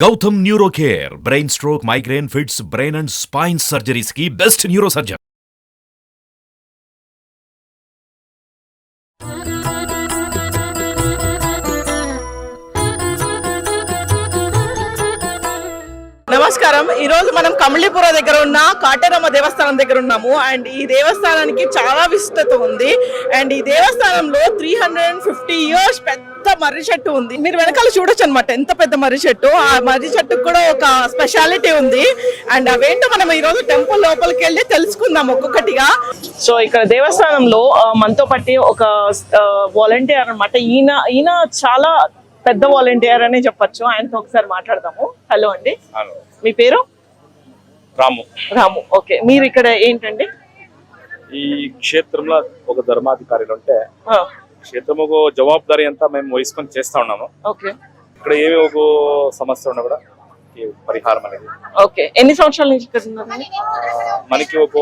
Gautam neuro care brain stroke migraine fits brain and spine surgeries की best neuro surgeon నమస్కారం ఈ రోజు మనం కమలీపుర దగ్గర ఉన్న కాటేరమ్మ దేవస్థానం దగ్గర ఉన్నాము. అండ్ ఈ దేవస్థానానికి చాలా విశిష్టత ఉంది. అండ్ ఈ దేవస్థానంలో three hundred and fifty years పెద్ద మర్రి చెట్టు ఉంది. మీరు వెనకాల చూడొచ్చు అనమాట ఎంత పెద్ద మర్రి చెట్టు. ఆ మర్రి చెట్టుకు కూడా ఒక స్పెషాలిటీ ఉంది. అండ్ అవేంటో మనం ఈ రోజు టెంపుల్ లోపలికి వెళ్ళి తెలుసుకుందాం ఒక్కొక్కటిగా. సో ఇక్కడ దేవస్థానంలో మనతో పట్టి ఒక వాలంటీర్ అన్నమాట. ఈయన ఈయన చాలా పెద్ద వాలంటీర్ అనే చెప్పొచ్చు. ఆయనతో ఒకసారి మాట్లాడదాము. హలో అండి. అవును. మీ పేరు? రాము. రాము. ఓకే. మీరు ఇక్కడ ఏంటండి? ఈ క్షేత్రంలో ఒక ధర్మాధికారులు ఉంటే క్షేత్రం ఒక జవాబుదారీ అంతా మేము వహిసుకొని చేస్తా ఉన్నాము. ఓకే. ఇక్కడ ఏమి ఒక సమస్య ఉన్నా కూడా ఈ పరిహారం అనేది. ఓకే. ఎన్ని సంవత్సరాల నుంచి ఇక్కడ మనకి ఒక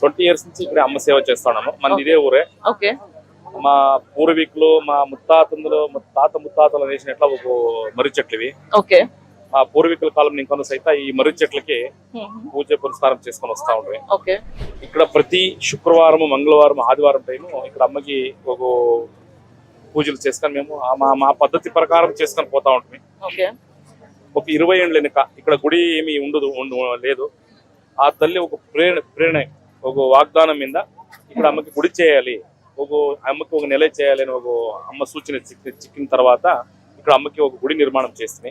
ట్వంటీ ఇయర్స్ నుంచి ఇక్కడ అమ్మ సేవ చేస్తా ఉన్నాము. మన ఇదే ఊరే. ఓకే. మా పూర్వీకులు మా ముత్తాతందులు మా తాత ముత్తాతలు వేసినట్ల ఒక మర్రి చెట్లు ఇవి. ఓకే. మా పూర్వీకుల కాలం నేను సైతం ఈ మర్రి చెట్లకి పూజ పురస్కారం చేసుకొని వస్తా ఉండే ఓకే. ఇక్కడ ప్రతి శుక్రవారం మంగళవారం ఆదివారం టైము ఇక్కడ అమ్మకి ఒక పూజలు చేసుకొని మేము ఆ మా పద్ధతి ప్రకారం చేసుకొని పోతా ఓకే. ఒక ఇరవై ఏళ్ళ వెనుక ఇక్కడ గుడి ఏమి ఉండదు ఉండు లేదు. ఆ తల్లి ఒక ప్రేరణ ప్రేరణ ఒక వాగ్దానం మీద ఇక్కడ అమ్మకి గుడి చేయాలి ఒక అమ్మకి ఒక నెల చేయాలి అని ఒక అమ్మ సూచన చిక్కి చిక్కిన తర్వాత ఇక్కడ అమ్మకి ఒక గుడి నిర్మాణం చేస్తుంది.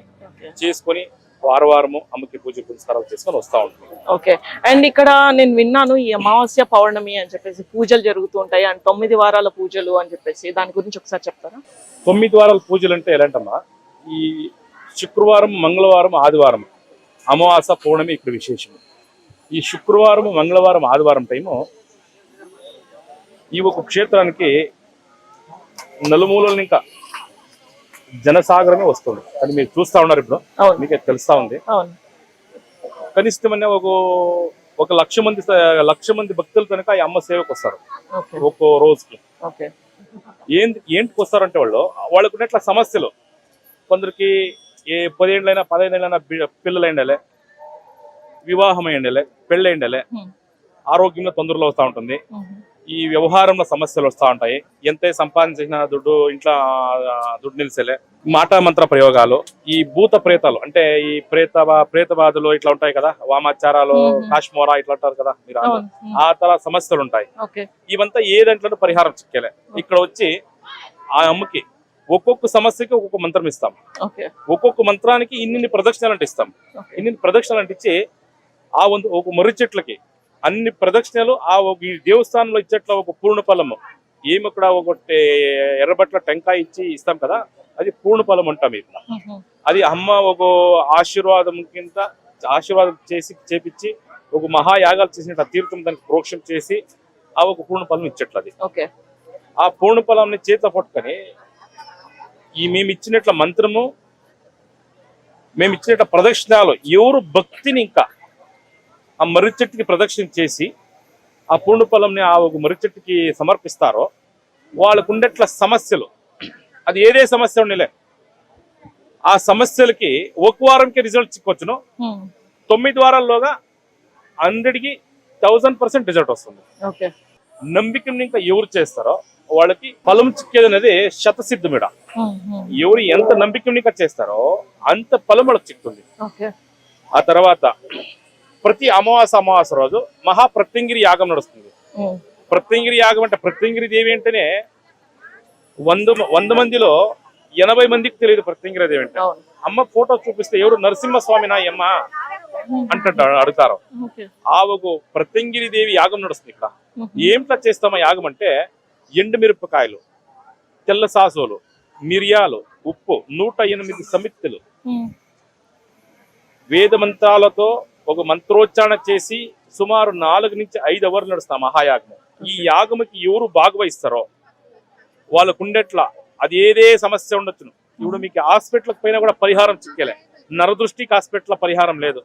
చేసుకొని వారం వారము అమ్మకి పూజ పురస్కారాలు చేసుకొని వస్తూ ఉంటుంది ఓకే. అండ్ ఇక్కడ నేను విన్నాను ఈ అమావాస్య పౌర్ణమి అని చెప్పేసి పూజలు జరుగుతూ ఉంటాయి. అండ్ తొమ్మిది వారాల పూజలు అని చెప్పేసి దాని గురించి ఒకసారి చెప్తారా? తొమ్మిది వారాల పూజలు అంటే ఎలాంటమ్మా? ఈ శుక్రవారం మంగళవారం ఆదివారం. అమావాస పౌర్ణమి ఇక్కడ విశేషం. ఈ శుక్రవారం మంగళవారం ఆదివారం టైము ఈ ఒక క్షేత్రానికి నలుమూలల ఇంకా జనసాగరమే వస్తుంది. అది మీరు చూస్తా ఉన్నారు ఇప్పుడు. మీకే తెలుస్తా ఉంది. కనిష్టమైన ఒక ఒక లక్ష మంది లక్ష మంది భక్తులు కనుక ఈ అమ్మ సేవకు వస్తారు. ఒక్కో రోజుకి. ఓకే. ఏంటి ఏంటికి వస్తారంటే వాళ్ళు వాళ్ళకు ఉన్నట్ల సమస్యలు. కొందరికి ఏ పదేళ్ళైనా పదహైదేళ్ళైనా పిల్లలు అయిండలే వివాహం అయ్యండలే పెళ్ళి అయిండలే Hmm. ఆరోగ్యంలో తొందరలో వస్తూ ఉంటుంది. ఈ వ్యవహారంలో సమస్యలు వస్తూ ఉంటాయి. ఎంత సంపాదించిన దుడ్డు ఇంట్లో దుడ్డు నిలిసేలే. మాట మంత్ర ప్రయోగాలు ఈ భూత ప్రేతాలు అంటే ఈ ప్రేత ప్రేతబాధలు ఇట్లా ఉంటాయి కదా వామాచారాలు. కాశ్మోరా ఇట్లా అంటారు కదా మీరు ఆ తర సమస్యలు ఉంటాయి. ఇవంతా ఏ దాంట్లో పరిహారం చిక్కేలే. ఇక్కడ వచ్చి ఆ అమ్మకి ఒక్కొక్క సమస్యకి ఒక్కొక్క మంత్రం ఇస్తాం. ఒక్కొక్క మంత్రానికి ఇన్ని ప్రదక్షిణలు అంటే ఇస్తాం. ఇన్ని ప్రదక్షిణలు అంటే ఇచ్చి ఆ ఒక మర్రి చెట్లకి అన్ని ప్రదక్షిణలు ఆ ఒక ఈ దేవస్థానంలో ఇచ్చేట్ల ఒక పూర్ణ ఫలము ఏమి అక్కడ ఒక టే- ఎర్రబట్ల టెంకాయ ఇచ్చి ఇస్తాం కదా అది పూర్ణ ఫలం అంటాం ఇక్కడ అది అమ్మ ఒక ఆశీర్వాదం కింద ఆశీర్వాదం చేసి చేపించి ఒక మహాయాగాలు చేసిన తీర్థం దానికి ప్రోక్షం చేసి ఆ ఒక పూర్ణ ఫలం ఇచ్చట్లు అది. ఓకే. ఆ పూర్ణ ఫలాన్ని చేతిలో పట్టుకొని ఈ మేము ఇచ్చినట్ల మంత్రము మేము ఇచ్చినట్ల ప్రదక్షిణాలు ఎవరు భక్తిని ఇంకా ఆ మర్రి చెట్టుకి ప్రదక్షిణ చేసి ఆ పూర్ణ ఫలంని ఆ ఒక మర్రి చెట్టుకి సమర్పిస్తారో వాళ్ళకు ఉండేట్ల సమస్యలు. అది ఏదే సమస్య ఉండలే. ఆ సమస్యలకి ఒక వారంకి రిజల్ట్ చిక్కొచ్చును. తొమ్మిది వారాల్లోగా హండ్రెడ్కి థౌజండ్ పర్సెంట్ రిజల్ట్ వస్తుంది. నమ్మికని ఇంకా ఎవరు చేస్తారో వాళ్ళకి ఫలం చిక్కేది అనేది శతసిద్ధమిడ ఎవరు ఎంత నమ్మికని ఇంకా చేస్తారో అంత ఫలం వాళ్ళకి చిక్కుతుంది ఆ తర్వాత ప్రతి అమావాస అమావాస రోజు మహాప్రత్యంగిరి యాగం నడుస్తుంది. ప్రత్యంగిరి యాగం అంటే ప్రత్యంగిరి దేవి అంటేనే వంద వంద మందిలో ఎనభై మందికి తెలియదు ప్రత్యంగిరి దేవి అంటే. అమ్మ ఫోటో చూపిస్తే ఎవరు నరసింహస్వామి నా అమ్మ అంటుంటారు అడుగుతారు. ఓకే. ఆ ఒక ప్రత్యంగిరి దేవి యాగం నడుస్తుంది ఇక్కడ. ఏంట్లా చేస్తామా యాగం అంటే ఎండు మిరపకాయలు తెల్ల సాసోలు మిరియాలు ఉప్పు నూట ఎనిమిది సమిత్తులు. వేద మంత్రాలతో ఒక మంత్రోచ్చారణ చేసి సుమారు నాలుగు నుంచి ఐదు అవర్లు నడుస్తాం మహాయాగం ఈ యాగముకి ఎవరు భాగవహిస్తారో వాళ్ళకు ఉండేట్లా అది ఏదే సమస్య ఉండొచ్చును. ఇప్పుడు మీకు హాస్పిటల్కి పోయినా కూడా పరిహారం చిక్కేలే. నరదృష్టికి హాస్పిటల్ పరిహారం లేదు.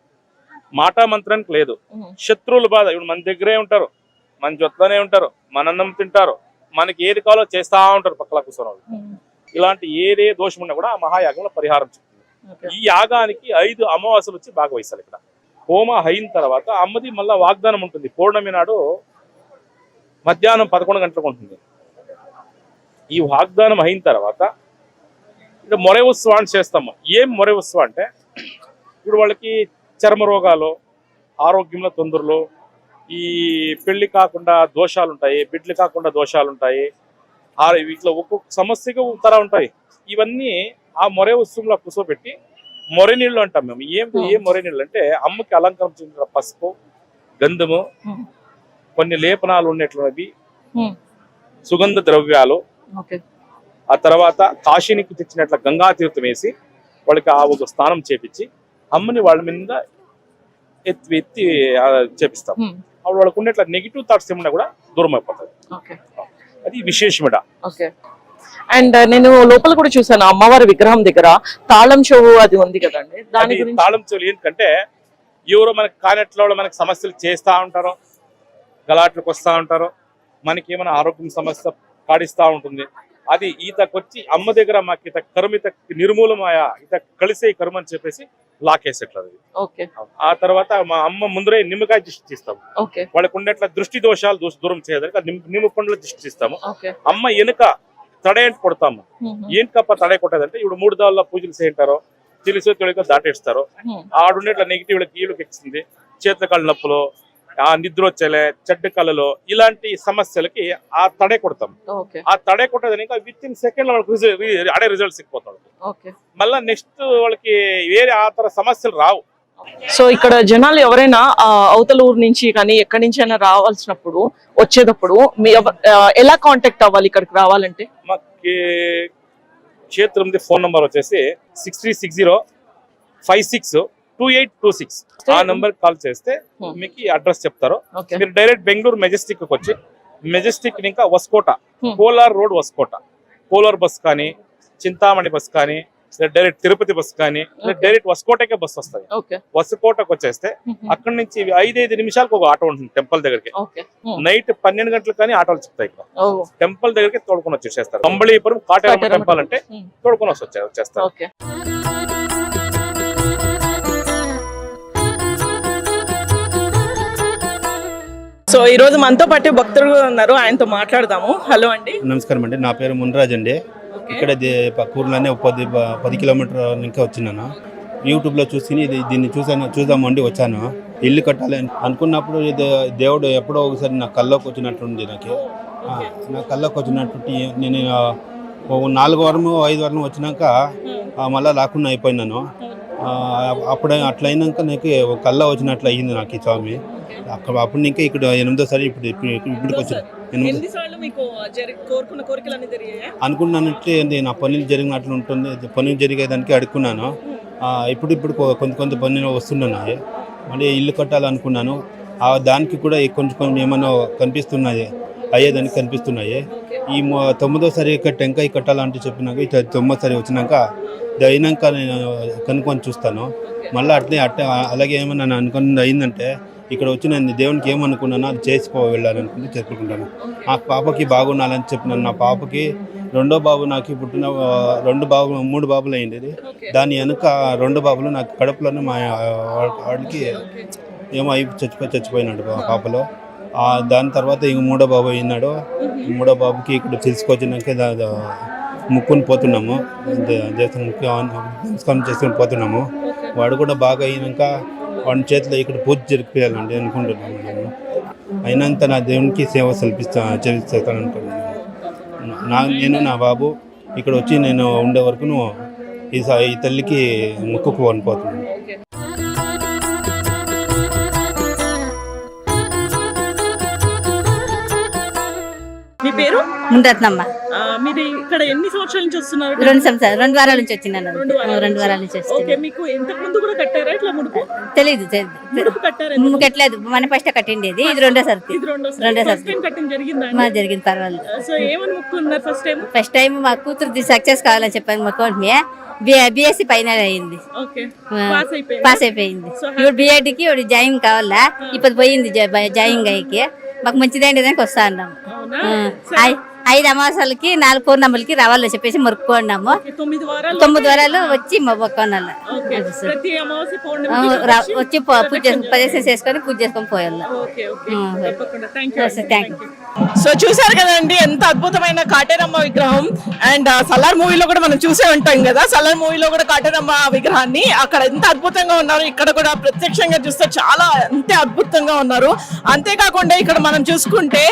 మాటా మంత్రానికి లేదు. శత్రువుల బాధ. ఇప్పుడు మన దగ్గరే ఉంటారు. మన జొత్తనే ఉంటారు. మన అన్నం తింటారు. మనకి ఏది కావాలో చేస్తా ఉంటారు పక్కల కూర్చొని ఇలాంటి ఏదే దోషం ఉన్నా కూడా ఆ మహాయాగంలో పరిహారం చెప్తుంది. ఈ యాగానికి ఐదు అమావాస్యలు వచ్చి బాగా వహిస్తారు ఇక్కడ. హోమ అయిన తర్వాత అమ్మది మళ్ళీ వాగ్దానం ఉంటుంది. పౌర్ణమి నాడు మధ్యాహ్నం పదకొండు గంటలకు ఉంటుంది. ఈ వాగ్దానం అయిన తర్వాత ఇక్కడ ఉత్సవం ఉత్సవాన్ని చేస్తాము. ఏం మొరై ఉత్సవం అంటే ఇప్పుడు వాళ్ళకి చర్మ రోగాలు ఆరోగ్యంలో తొందరలు ఈ పెళ్ళి కాకుండా దోషాలు ఉంటాయి బిడ్లు కాకుండా దోషాలు ఉంటాయి ఆ వీటిలో ఒక్కొక్క సమస్యగా తర ఉంటాయి. ఇవన్నీ ఆ మొరే ఉత్సవంలో కూర్చోబెట్టి మొర నీళ్ళు అంటాం మేము. ఏం ఏం మొర నీళ్ళు అంటే అమ్మకి అలంకరణ చెందిన పసుపు గంధము. కొన్ని లేపనాలు ఉన్నట్లున్నవి. సుగంధ ద్రవ్యాలు. ఆ తర్వాత కాశీనికి తెచ్చినట్ల గంగా తీర్థం వేసి వాళ్ళకి ఆ ఒక స్నానం చేపించి అమ్మని వాళ్ళ మీద ఎత్తి ఎత్తి చేపిస్తాం. అప్పుడు వాళ్ళకు ఉన్నట్ల నెగిటివ్ థాట్స్ ఏమన్నా కూడా దూరం అయిపోతుంది అది విశేషమిడ. అండ్ నేను లోపల కూడా చూసాను అమ్మవారి విగ్రహం దగ్గర తాళం చెవు అది ఉంది కదండి. దాని గురించి తాళం చెవులు ఏంటంటే ఎవరో మనకి కానట్లో మనకి సమస్యలు చేస్తా ఉంటారు గలాట్లకు వస్తూ ఉంటారు మనకి ఏమైనా ఆరోగ్యం సమస్య కాడిస్తూ ఉంటుంది. అది ఈతకొచ్చి అమ్మ దగ్గర మాకు ఇత కరుమ నిర్మూలమాయ ఇత కలిసే కరుమ అని చెప్పేసి లాకేసేట్లు అది ఆ తర్వాత మా అమ్మ ముందరే నిమ్మకాయ దిష్టి ఓకే. వాళ్ళకు ఉండేట్ల దృష్టి దోషాలు దూష- దూరం చేయడానికి నిమ్మ పండ్ల దిష్టి తీస్తాము. ఓకే. అమ్మ వెనుక తడయంటి కొడతాము. ఏంటికప్ప తడే కొట్టేదంటే ఇప్పుడు మూడు దాళ్ళ పూజలు చేయింటారో తెలిసో తెలియక దాటేస్తారు ఆడుండేట్ల నెగిటివ్ కీళ్ళకి ఎక్కింది చేతుల కాళ్ళ నొప్పులు ఆ నిద్ర వచ్చేలే చెడ్డ కళ్ళలో ఇలాంటి సమస్యలకి ఆ తడే కొడతాం. ఆ తడే కొట్టేదని ఇంకా విత్ ఇన్ సెకండ్ వాళ్ళకి అడే రిజల్ట్స్ ఇచ్చిపోతాడు ఓకే. మళ్ళా నెక్స్ట్ వాళ్ళకి వేరే ఆ తర సమస్యలు రావు. సో ఇక్కడ జనాలు ఎవరైనా అవతల ఊరు నుంచి కానీ ఎక్కడి నుంచి అయినా రావాల్సినప్పుడు వచ్చేటప్పుడు మీ ఎలా కాంటాక్ట్ అవ్వాలి ఇక్కడికి రావాలంటే? మాకి క్షేత్రంది ఫోన్ నంబర్ వచ్చేసి six three six zero five six two eight two six. ఆ నంబర్ కాల్ చేస్తే Hmm. మీకు అడ్రస్ చెప్తారు. మీరు డైరెక్ట్ బెంగళూరు మెజెస్టిక్ వచ్చి మెజెస్టిక్ ఇంకా Hoskote Hmm. Kolar road Hoskote. Kolar bus కానీ చింతామణి బస్ కానీ డైరెక్ట్ తిరుపతి బస్ కానీ. డైరెక్ట్ వస్కోటకే బస్ వస్తాయి ఓకే. వస్కోటకు వచ్చేస్తే అక్కడి నుంచి ఐదైదు నిమిషాలకు ఒక ఆటో ఉంటుంది టెంపుల్ దగ్గరికి. ఓకే. నైట్ పన్నెండు గంటలకు కానీ ఆటోలు చెప్తాయి ఇక్కడ. టెంపుల్ దగ్గరికి తోడుకొని వచ్చేసేస్తారు కంబళీపురం కాటేరమ్మ టెంపుల్ అంటే. తోడుకొని వచ్చి వచ్చే- వచ్చేస్తారు. ఓకే. సో ఈ రోజు మనతో పాటు భక్తులు ఉన్నారు. ఆయనతో మాట్లాడదాము. హలో అండి. నమస్కారం అండి. నా పేరు మున్రాజ్ అండి. ఇక్కడ ఒక పది పది కిలోమీటర్ ఇంకా వచ్చినాను. యూట్యూబ్లో చూసి ఇది దీన్ని చూసాను చూద్దామండి వచ్చాను. ఇల్లు కట్టాలి అని అనుకున్నప్పుడు ఇది దేవుడు ఎప్పుడో ఒకసారి నా కల్లోకి వచ్చినట్టుంది నాకు. నా కల్లోకి వచ్చినట్టు నేను నాలుగు వారము ఐదు వారం వచ్చినాక మళ్ళా రాకుండా అయిపోయినాను. అప్పుడు అట్లా అయినాక నాకు ఒక కళ్ళ వచ్చినట్లు అయ్యింది నాకు ఈ స్వామి అక్కడ అప్పుడు ఇంకా ఇక్కడ ఎనిమిదోసారి ఇప్పుడు ఇప్పుడు ఇప్పటికి వచ్చి అనుకున్నానంటే ఏంది నా పనులు జరిగినట్లు ఉంటుంది పనులు జరిగేదానికి అడుక్కున్నాను. ఆ, ఇప్పుడు ఇప్పుడు కొంత కొంత పనులు వస్తున్నాయి మళ్ళీ ఇల్లు కట్టాలనుకున్నాను. ఆ దానికి కూడా కొంచెం కొంచెం ఏమైనా కనిపిస్తున్నాయి అయ్యేదానికి కనిపిస్తున్నాయి. ఈ మొ- తొమ్మిదోసారి టెంకాయ కట్టాలంటే చెప్పినాక ఇట్లా తొమ్మిదోసారి వచ్చినాక అయినాక నేను కనుక్కొని చూస్తాను. మళ్ళీ అట్లే అట్టే అలాగే ఏమన్నా నేను అనుకున్నది అయిందంటే ఇక్కడ వచ్చి నేను దేవునికి ఏమనుకున్నానో అది చేసిపో వెళ్ళాలనుకుంటే చెప్పుకుంటాను. నా పాపకి బాగుండాలని చెప్పినాను నా పాపకి రెండో బాబు నాకు పుట్టిన ఆ, రెండు బాబు మూడు బాబులు అయింది దాని వెనుక రెండు బాబులు నాకు కడుపులోనే మా వాడికి ఏమో అయి చచ్చిపోయి చచ్చిపోయినాడు ఆ పాపలో. ఆ, దాని తర్వాత ఇంక మూడో బాబు అయినాడు. మూడో బాబుకి ఇక్కడ తీసుకొచ్చినాక ముక్కుని పోతున్నాము. దే- దేవస్థానానికి నమస్కారం చేసుకొని పోతున్నాము. వాడు కూడా బాగా అయినాక వాడి చేతిలో ఇక్కడ పూజ జరిపియాలండి అనుకుంటున్నాను నేను. అయినంత నా దేవునికి సేవ సల్పిస్తా చేస్తాననుకుంటున్నాను నా నేను నా బాబు ఇక్కడ వచ్చి నేను ఉండే వరకు ఈ ఈ తల్లికి మొక్కుకు అనిపోతున్నాను పేరు? ఉండరత్నమ్మ ఆ, మీరు ఇక్కడ ఎన్ని సంవత్సరాల నుంచి వస్తున్నారు రెండు సంవత్సరాలు రెండు వారాల నుంచి వచ్చినాను. రెండు వారాల రెండు నుంచి ఓకే వస్తున్నాను మీకు ఇంతకు ముందు కూడా కట్టారా ఇట్లా ముడుపు? తెలీదు తెలీదు. ముడుపు కట్టారా ముగ్గు కట్టలేదు. మన ఫస్ట్ కట్టిండేది. ఇది రెండో ఇది రెండో రెండో ఫస్ట్ సర్తి టైం కట్టింగ్ జరిగిందా మా జరిగింది పర్వాలేదు. సో ఏమని ముక్కున్నారు ఫస్ట్ టైం ఫస్ట్ టైం మా కూతురు సక్సెస్ కావాలని చెప్పాను మా కోటి బిఎస్సి ఫైనల్ అయింది. ఓకే పాస్ అయిపోయింది? పాస్ అయిపోయింది. So, ఇప్పుడు బిఎడ్కి ఇప్పుడు జాయిన్ కావాలా? ఇప్పుడు పోయింది జాయిన్ అయ్యి మాకు మంచిదైంది దానికి వస్తా అన్నాం. ఐదు అమావాసాలకి నాలుగు పూర్ణములకి రావాలని చెప్పేసి మొరుక్కున్నాము తొమ్మిది వారాలు వచ్చి రా- వచ్చి పూజ ప్రదర్శన చేసుకొని పూజ చేసుకొని యూ. సో చూసారు కదండి ఎంత అద్భుతమైన కాటేరమ్మ విగ్రహం. అండ్ సలార్ మూవీలో కూడా మనం చూసే ఉంటాం కదా. సలార్ మూవీలో కూడా కాటేరమ్మ విగ్రహాన్ని అక్కడ ఎంత అద్భుతంగా ఉన్నారు ఇక్కడ కూడా ప్రత్యక్షంగా చూస్తే చాలా అంతే అద్భుతంగా ఉన్నారు. అంతేకాకుండా ఇక్కడ మనం చూసుకుంటే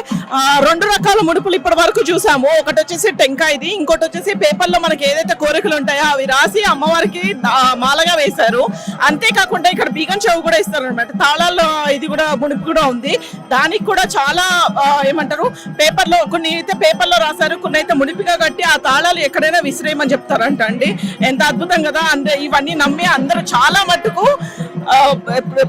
రెండు రకాల ముడుపులు ఇప్పటి వరకు చూసాము. ఒకటి వచ్చేసి టెంకాయది ఇంకోటి వచ్చేసి పేపర్లో మనకి ఏదైతే కోరికలు ఉంటాయో అవి రాసి అమ్మవారికి మాలగా వేశారు. అంతేకాకుండా ఇక్కడ బీగన్ చెవు కూడా ఇస్తారు అనమాట తాళాల్లో ఇది కూడా మునిపి కూడా ఉంది. దానికి కూడా చాలా ఏమంటారు పేపర్లో కొన్ని అయితే పేపర్లో రాశారు కొన్ని అయితే మునిపిగా కట్టి ఆ తాళాలు ఎక్కడైనా విసిరేయమని చెప్తారంట అండి ఎంత అద్భుతం కదా. అంటే ఇవన్నీ నమ్మి అందరూ చాలా మట్టుకు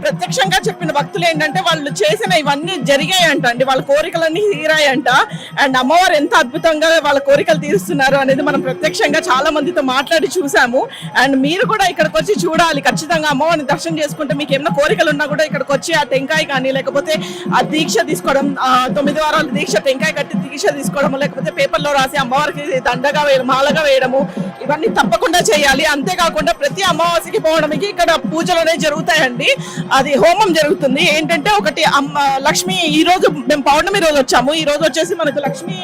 ప్రత్యక్షంగా చెప్పిన భక్తులు ఏంటంటే వాళ్ళు చేసిన ఇవన్నీ జరిగాయంట అండి. వాళ్ళ కోరికలన్నీ తీరాయంట. అండ్ అమ్మవారు ఎంత అద్భుతంగా వాళ్ళ కోరికలు తీరుస్తున్నారు అనేది మనం ప్రత్యక్షంగా చాలా మందితో మాట్లాడి చూసాము. అండ్ మీరు కూడా ఇక్కడికి వచ్చి చూడాలి. ఖచ్చితంగా అమ్మవారిని దర్శనం చేసుకుంటే మీకు ఏమైనా కోరికలు ఉన్నా కూడా ఇక్కడికి వచ్చి ఆ టెంకాయ కానీ లేకపోతే ఆ దీక్ష తీసుకోవడం తొమ్మిది వారాల దీక్ష టెంకాయ కట్టి దీక్ష తీసుకోవడం లేకపోతే పేపర్లో రాసి అమ్మవారికి దండగా వేయడం మాలగా వేయడము ఇవన్నీ తప్పకుండా చేయాలి. అంతేకాకుండా ప్రతి అమావాస్యకి పోవడానికి ఇక్కడ పూజలు అనేవి జరుగుతాయండి. అది హోమం జరుగుతుంది. ఏంటంటే ఒకటి అమ్మ లక్ష్మి ఈ రోజు మేము పౌర్ణమి రోజు వచ్చాము. ఈ రోజు వచ్చేసి మనకు లక్ష్మి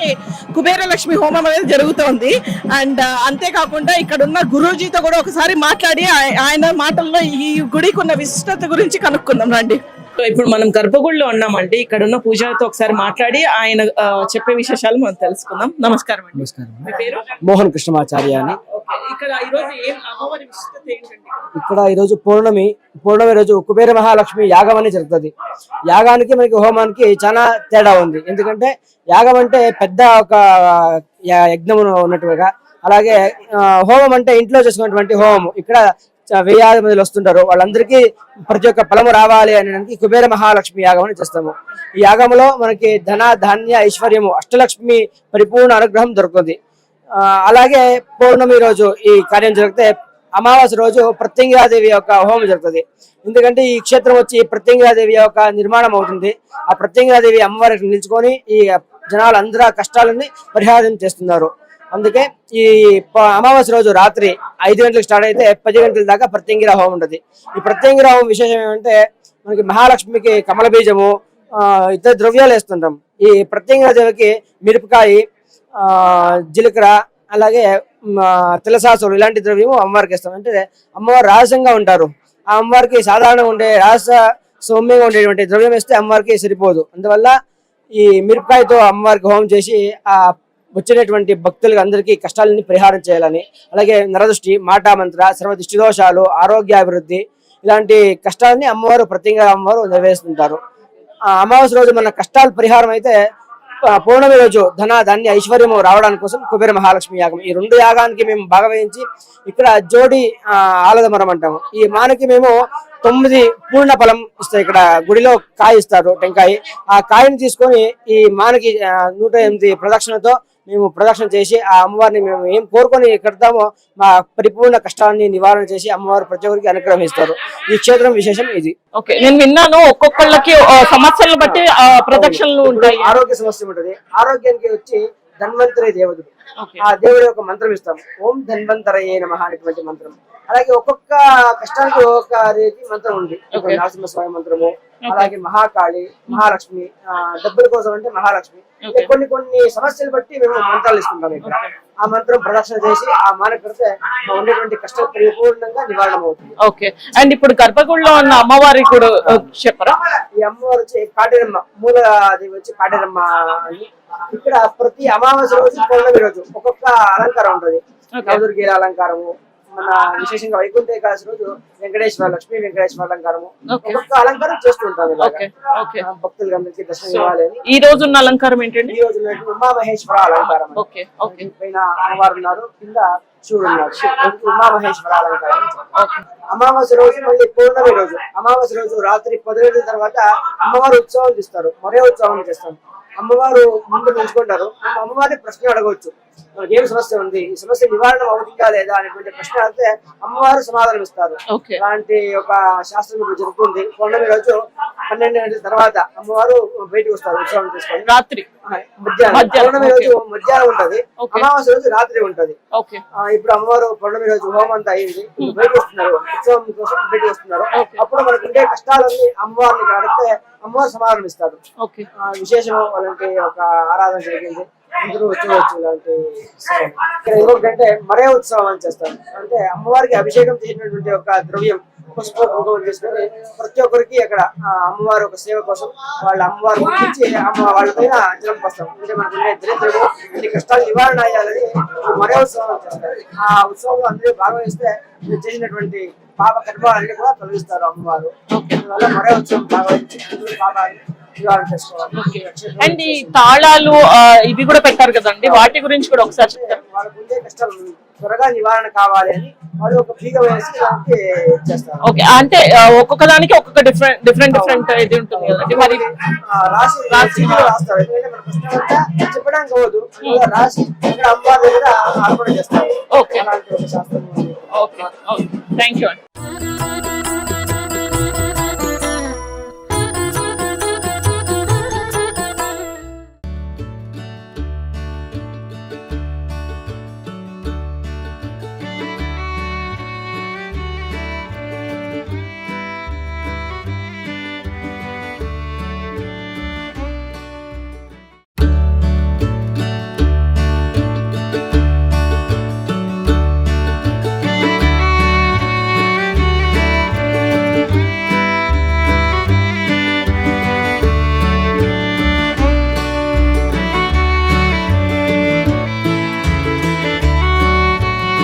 కుబేర లక్ష్మి హోమం అనేది జరుగుతోంది. అండ్ అంతేకాకుండా ఇక్కడ ఉన్న గురూజీతో కూడా ఒకసారి మాట్లాడి ఆయన మాటల్లో ఈ గుడికి ఉన్న విశిష్టత గురించి కనుక్కుందాం రండి. ఇప్పుడు మనం గర్భగుడిలో ఉన్నామండి. ఇక్కడ ఉన్న పూజారితో ఒకసారి మాట్లాడి ఆయన చెప్పే విశేషాలు మనం తెలుసుకుందాం. నమస్కారం అండి. నమస్కారం. మోహన్ కృష్ణమాచార్య అని. ఇక్కడ ఈ రోజు ఏం అమ్మవారి విశిష్టత ఏంటండి? ఇక్కడ ఈరోజు పౌర్ణమి పౌర్ణమి రోజు కుబేర మహాలక్ష్మి యాగం అని జరుగుతుంది. యాగానికి మనకి హోమానికి చాలా తేడా ఉంది. ఎందుకంటే యాగం అంటే పెద్ద ఒక యా- యజ్ఞం ఉన్నట్టుగా. అలాగే హోమం అంటే ఇంట్లో చేసుకున్నటువంటి హోమం ఇక్కడ చ- వెయ్యాది మంది వస్తుంటారు. వాళ్ళందరికీ ప్రతి ఒక్క ఫలము రావాలి అనడానికి కుబేర మహాలక్ష్మి యాగం అని చేస్తాము. ఈ యాగంలో మనకి ధన ధాన్య ఐశ్వర్యము అష్టలక్ష్మి పరిపూర్ణ అనుగ్రహం దొరుకుతుంది. అలాగే పౌర్ణమి రోజు ఈ కార్యం జరిగితే అమావాస్య రోజు ప్రత్యంగిరాదేవి యొక్క హోమం జరుగుతుంది. ఎందుకంటే ఈ క్షేత్రం వచ్చి ప్రత్యంగిరాదేవి యొక్క నిర్మాణం అవుతుంది. ఆ ప్రత్యంగిరాదేవి అమ్మవారికి నిలుచుకొని ఈ జనాలు అందరూ కష్టాలని పరిహారం చేస్తున్నారు. అందుకే ఈ ప- అమావాస్య రోజు రాత్రి ఐదు గంటలకు స్టార్ట్ అయితే పది గంటల దాకా ప్రత్యంగిర హోమం ఉంటుంది. ఈ ప్రత్యంగిర హోమం విశేషం ఏమంటే మనకి మహాలక్ష్మికి కమల బీజము ఇతర ద్రవ్యాలు వేస్తుంటాం. ఈ ప్రత్యంగిర దేవికి మిరపకాయ జీలకర్ర అలాగే తిలసాసులు ఇలాంటి ద్రవ్యము అమ్మవారికి ఇస్తాం అంటే అమ్మవారు రహస్యంగా ఉంటారు. ఆ అమ్మవారికి సాధారణంగా ఉండే రహస్య సౌమ్యంగా ఉండేటువంటి ద్రవ్యం ఇస్తే అమ్మవారికి సరిపోదు. అందువల్ల ఈ మిరపకాయతో అమ్మవారికి హోమం చేసి ఆ వచ్చినటువంటి భక్తులకు అందరికీ కష్టాలని పరిహారం చేయాలని అలాగే నరదృష్టి మాటా మంత్ర సర్వ దృష్టి దోషాలు ఆరోగ్యాభివృద్ధి ఇలాంటి కష్టాలని అమ్మవారు ప్రత్యేకంగా అమ్మవారు నెరవేరుస్తుంటారు. ఆ అమావాస్య రోజు మన కష్టాలు పరిహారం అయితే పౌర్ణమి రోజు ధన ధాన్య ఐశ్వర్యము రావడానికి కోసం కుబేర మహాలక్ష్మి యాగం. ఈ రెండు యాగానికి మేము భాగవహించి ఇక్కడ జోడి ఆలదమరం అంటాము. ఈ మానకి మేము తొమ్మిది పూర్ణ ఫలం ఇస్తాయి. ఇక్కడ గుడిలో కాయ ఇస్తారు టెంకాయ. ఆ కాయని తీసుకొని ఈ మానకి నూట ఎనిమిది ప్రదక్షిణతో మేము ప్రదక్షిణ చేసి ఆ అమ్మవారిని మేము ఏం కోరుకొని కడతామో మా పరిపూర్ణ కష్టాన్ని నివారణ చేసి అమ్మవారు ప్రతి ఒక్కరికి అనుగ్రహిస్తారు. ఈ క్షేత్రం విశేషం ఇది. ఓకే నేను విన్నాను ఒక్కొక్కళ్ళకి సమస్యలను బట్టి ప్రదక్షిణలు ఉంటాయి. ఆరోగ్య సమస్య ఉంటుంది. ఆరోగ్యానికి వచ్చి ధన్వంతరి దేవతడు ఓకే. ఆ దేవుడి యొక్క మంత్రం ఇస్తాం ఓం ధన్వంతరయే నమ అనేటువంటి మంత్రం. అలాగే ఒక్కొక్క కష్టానికి ఒక్కొక్క రీతి మంత్రం ఉంది. ఇప్పుడు నరసింహ స్వామి మంత్రము అలాగే మహాకాళి మహాలక్ష్మి డబ్బుల కోసం అంటే మహాలక్ష్మి. కొన్ని కొన్ని సమస్యలు బట్టి మేము మంత్రాలు ఇస్తుంటాం ఇక్కడ. ఆ మంత్రం ప్రదక్షిణ చేసి ఆ మాన కడితే మా ఉండేటువంటి కష్టం పరిపూర్ణంగా నివారణ అవుతుంది ఓకే. అండ్ ఇప్పుడు గర్భగుడిలో ఉన్న అమ్మవారి కూడా చెప్పరా? ఈ అమ్మవారు వచ్చి కాటేరమ్మ మూల దేవి వచ్చి కాటేరమ్మ అని. ఇక్కడ ప్రతి అమావాస్య రోజు పౌర్ణమి రోజు ఒక్కొక్క అలంకారం ఉంటది. నవదుర్గీల అలంకారము మన విశేషంగా వైకుంఠ ఏకాదశి రోజు వెంకటేశ్వర లక్ష్మీ వెంకటేశ్వర అలంకారము. ఒక్కొక్క అలంకారం చేస్తుంటాం ఇలాగా. ఆ, భక్తులకి అందరికీ దర్శనం ఇవ్వాలి ఈ రోజు ఉన్న అలంకారం ఏంటండి? ఈ రోజు ఉన్నటువంటి ఉమా మహేశ్వర అలంకారం పైన అమ్మవారు ఉన్నారు కింద శివుడు ఉన్నారు. శివుడు ఉమా మహేశ్వర అలంకారం. అమావాస్య రోజు మళ్ళీ పౌర్ణమి రోజు. అమావాస్య రోజు రాత్రి పది గంటల తర్వాత అమ్మవారు ఉత్సవం తీస్తారు మరే ఉత్సవం చేస్తాం అమ్మవారు ముందు నిలుచుకుంటారు మనం అమ్మవారిని ప్రశ్న అడగవచ్చు. ఏం సమస్య ఉంది? ఈ సమస్య నివారణ అవుతుందా లేదా అనేటువంటి ప్రశ్న అడిగితే అమ్మవారు సమాధానం ఇస్తారు. అలాంటి ఒక శాస్త్రం ఇప్పుడు జరుగుతుంది. పౌర్ణమి రోజు పన్నెండు గంటల తర్వాత అమ్మవారు బయటకు వస్తారు ఉత్సవం తీసుకొని రాత్రి. పౌర్ణమి రోజు మధ్యాహ్నం ఉంటది. అమావాస్య రోజు రాత్రి ఉంటది. ఇప్పుడు అమ్మవారు పౌర్ణమి రోజు హోమం అంతా అయింది. బయటకు వస్తున్నారు. ఉత్సవం కోసం బయటకు వస్తున్నారు. అప్పుడు మనకు ఉండే కష్టాలన్నీ అమ్మవారిని అడిగితే అమ్మవారు సమాధానం ఇస్తారు. విశేషం అలాంటి ఒక ఆరాధన జరిగింది. అందరూ వచ్చేవచ్చు ఇలాంటి ఇక్కడ ఇంకొకటంటే మరే ఉత్సవం అని చేస్తారు. అంటే అమ్మవారికి అభిషేకం చేసినటువంటి ఒక ద్రవ్యం పసుపు కుంకుమ తీసుకొని ప్రతి ఒక్కరికి అక్కడ ఆ, ఒక సేవ కోసం వాళ్ళ అమ్మవారు గుర్తించి అమ్మ వాళ్ళ పైన జలం పోస్తాం అంటే మనకు ఉండే దరిద్రము అన్ని కష్టాలు నివారణ అయ్యాలని మరే ఉత్సవం చేస్తారు. ఆ ఉత్సవంలో అందరూ భాగవహిస్తే మీరు చేసినటువంటి పాప కర్మాలన్నీ కూడా తొలగిస్తారు అమ్మవారు. అందువల్ల మరే ఉత్సవం భాగవహించి అందరూ పాపాన్ని అండ్ ఈ తాళాలు ఇవి కూడా పెట్టారు కదండి. వాటి గురించి కూడా ఒకసారి చెప్తారు? కష్టాలు త్వరగా నివారణ కావాలి అని వాళ్ళు ఒక బీగ వేసి దానికి చేస్తారు. ఓకే. అంటే ఒక్కొక్క దానికి ఒక్కొక్క డిఫరెంట్ డిఫరెంట్ డిఫరెంట్ ఇది ఉంటుంది కదండి. మరి రాసి రాసి రాస్తారు. ఎందుకంటే మన కష్టాలంతా చెప్పడానికి అవ్వదు. అందువల్ల రాసి ఇక్కడ అమ్మవారి దగ్గర అర్పణ చేస్తారు. ఓకే. అలాంటి ఒక శాస్త్రం ఉంది. ఓకే. Thank you